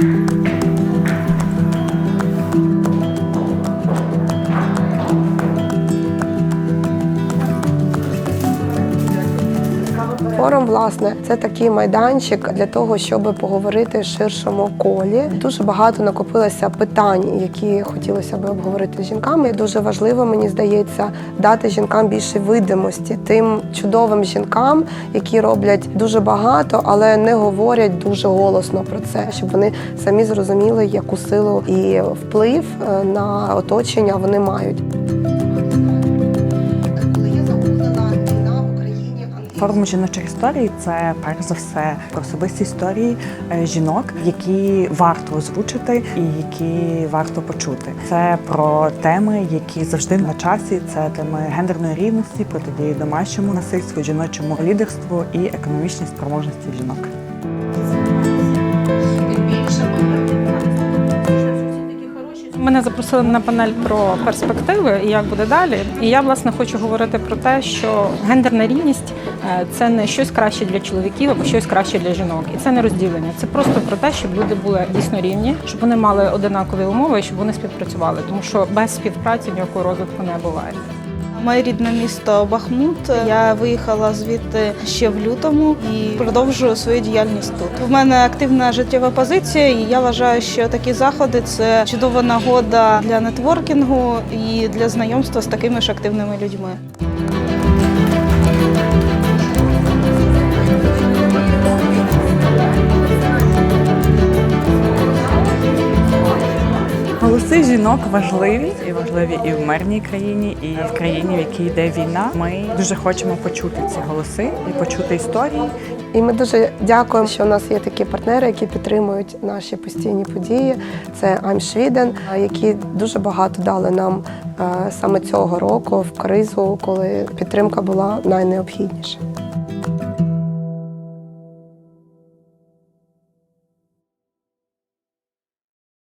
Thank you. Форум, власне, це такий майданчик для того, щоб поговорити в ширшому колі. Дуже багато накопилося питань, які хотілося би обговорити з жінками. Дуже важливо, мені здається, дати жінкам більше видимості тим чудовим жінкам, які роблять дуже багато, але не говорять дуже голосно про це, щоб вони самі зрозуміли, яку силу і вплив е, на оточення вони мають. Форум жіночих історій це перш за все про особисті історії е, жінок, які варто озвучити і які варто почути. Це про теми, які завжди на часі. Це теми гендерної рівності, протидії домашньому насильству, жіночому лідерству і економічній спроможності жінок. Мене запросили на панель про перспективи і як буде далі. І я власне хочу говорити про те, що гендерна рівність е, це не щось краще для чоловіків або щось краще для жінок. І це не розділення. Це просто про те, щоб люди були дійсно рівні, щоб вони мали одинакові умови і щоб вони співпрацювали. Тому що без співпраці ніякого розвитку не буває. Моє рідне місто Бахмут. Я виїхала звідти ще в лютому і продовжую свою діяльність тут. У мене активна життєва позиція, і я вважаю, що такі заходи це чудова нагода для нетворкінгу і для знайомства з такими ж активними людьми. Голоси жінок важливі і важливі і в мирній країні, і в країні, в якій йде війна. Ми дуже хочемо почути ці голоси і почути історії. І ми дуже дякуємо, що у нас є такі партнери, які підтримують наші постійні події. Це Sweden, які дуже багато дали нам е, саме цього року в кризу, коли підтримка була найнеобхідніша.